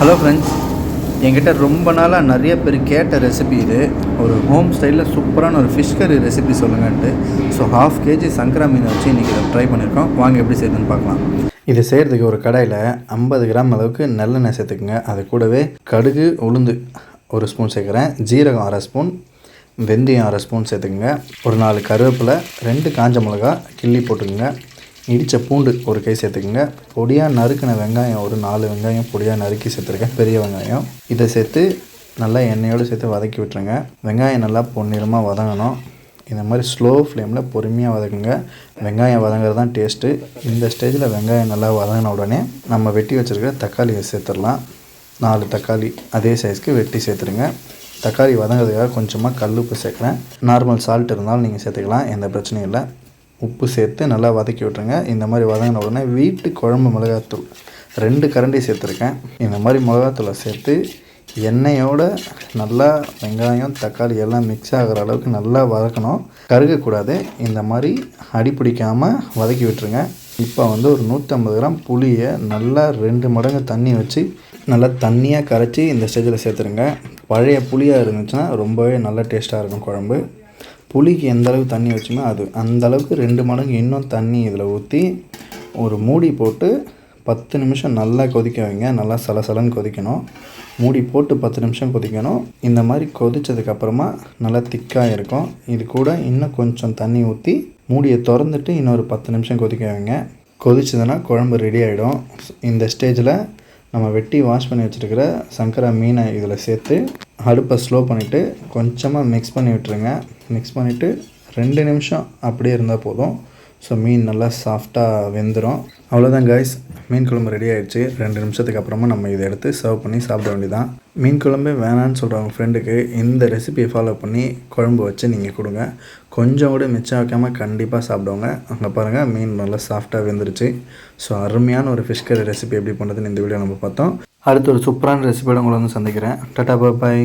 Hello friends என்கிட்ட ரொம்ப நாளாக நிறைய பேர் கேட்ட ரெசிபி இது. ஒரு ஹோம் ஸ்டைலில் சூப்பரான ஒரு ஃபிஷ் கறி ரெசிபி சொல்லுங்கன்ட்டு. ஸோ ஹாஃப் கேஜி சங்கரா மீனை வச்சு இன்றைக்கி இதை ட்ரை பண்ணியிருக்கோம் வாங்க எப்படி செய்யுதுன்னு பார்க்கலாம். இது செய்கிறதுக்கு ஒரு கடாயில் ஐம்பது கிராம் அளவுக்கு நல்லெண்ணெய் சேர்த்துக்குங்க. அது கூடவே கடுகு உளுந்து ஒரு ஸ்பூன் சேர்க்குறேன். ஜீரகம் அரை ஸ்பூன் வெந்தயம் அரை ஸ்பூன் சேர்த்துக்குங்க. ஒரு நாலு கருவேப்பிலை ரெண்டு காஞ்ச மிளகா கிள்ளி போட்டுக்குங்க. இடித்த பூண்டு ஒரு கை சேர்த்துக்குங்க. பொடியாக நறுக்கின வெங்காயம் ஒரு நாலு வெங்காயம் பொடியாக நறுக்கி சேர்த்துருக்கேன். பெரிய வெங்காயம். இதை சேர்த்து நல்லா எண்ணெயோடு சேர்த்து வதக்கி விட்டுருங்க. வெங்காயம் நல்லா பொன்னிறமாக வதங்கணும். இந்த மாதிரி ஸ்லோ ஃப்ளேமில் பொறுமையாக வதக்குங்க. வெங்காயம் வதங்குறது தான் டேஸ்ட்டு இந்த ஸ்டேஜில் வெங்காயம் நல்லா வதங்கின உடனே நம்ம வெட்டி வச்சுருக்கிற தக்காளியை சேர்த்துடலாம். நாலு தக்காளி அதே சைஸ்க்கு வெட்டி சேர்த்துருங்க தக்காளி வதங்கிறதுக்காக கொஞ்சமாக கல் உப்பு சேர்க்குறேன். நார்மல் சால்ட் இருந்தாலும் நீங்கள் சேர்த்துக்கலாம். எந்த பிரச்சனையும் இல்லை. உப்பு சேர்த்து நல்லா வதக்கி விட்ருங்க இந்த மாதிரி வதங்கின உடனே வீட்டு குழம்பு மிளகாத்தூள். ரெண்டு கரண்டி சேர்த்துருக்கேன். இந்த மாதிரி மிளகாத்தூளை சேர்த்து எண்ணெயோடு நல்லா வெங்காயம் தக்காளி எல்லாம் மிக்ஸ் ஆகிற அளவுக்கு நல்லா வதக்கணும். கருகக்கூடாது. இந்த மாதிரி அடி பிடிக்காமல் வதக்கி விட்டுருங்க. இப்போ வந்து ஒரு நூற்றம்பது கிராம் புளியை நல்லா ரெண்டு மடங்கு தண்ணி வச்சு நல்லா தண்ணியாக கரைச்சி இந்த ஸ்டேஜில் சேர்த்துருங்க. பழைய புளியாக இருந்துச்சுன்னா ரொம்பவே நல்ல டேஸ்ட்டாக இருக்கும் குழம்பு. புளிக்கு எந்த அளவுக்கு தண்ணி வச்சுமோ அது அந்த அளவுக்கு ரெண்டு மடங்கு இன்னும் தண்ணி இதில் ஊற்றி ஒரு மூடி போட்டு பத்து நிமிஷம் நல்லா கொதிக்க வைங்க. நல்லா சலசலன்னு கொதிக்கணும். மூடி போட்டு பத்து நிமிஷம் கொதிக்கணும். இந்த மாதிரி கொதித்ததுக்கப்புறமா நல்லா திக்காக இருக்கும். இது கூட இன்னும் கொஞ்சம் தண்ணி ஊற்றி மூடியை திறந்துட்டு இன்னொரு பத்து நிமிஷம் கொதிக்க வைங்க. கொதிச்சதுன்னா குழம்பு ரெடி ஆகிடும் இந்த ஸ்டேஜில் நம்ம வெட்டி வாஷ் பண்ணி வச்சுருக்கிற சங்கரா மீனை இதில் சேர்த்து அடுப்பை ஸ்லோ பண்ணிவிட்டு கொஞ்சமாக மிக்ஸ் பண்ணி விட்டுருங்க. மிக்ஸ் பண்ணிவிட்டு ரெண்டு நிமிஷம் அப்படியே இருந்தால் போதும். ஸோ மீன் நல்லா சாஃப்டாக வெந்துடும் அவ்வளோதான் கைஸ் மீன் குழம்பு ரெடி ஆகிடுச்சு ரெண்டு நிமிஷத்துக்கு அப்புறமா நம்ம இதை எடுத்து சர்வ் பண்ணி சாப்பிட வேண்டியதான் மீன் குழம்பே வேணான்னு சொல்கிறவங்க ஃப்ரெண்டுக்கு இந்த ரெசிபியை ஃபாலோ பண்ணி குழம்பு வச்சு நீங்கள் கொடுங்க. கொஞ்சம் கூட மிச்சம் வைக்காமல் கண்டிப்பாக சாப்பிடுவாங்க. அங்கே பாருங்கள் மீன் நல்லா சாஃப்டாக வெந்துருச்சு. ஸோ அருமையான ஒரு ஃபிஷ் கறி ரெசிபி எப்படி பண்ணுறதுன்னு இந்த வீடியோ நம்ம பார்த்தோம். அடுத்து ஒரு சூப்பரான ரெசிபியோட உங்களை வந்து சந்திக்கிறேன். டட்டா பாய்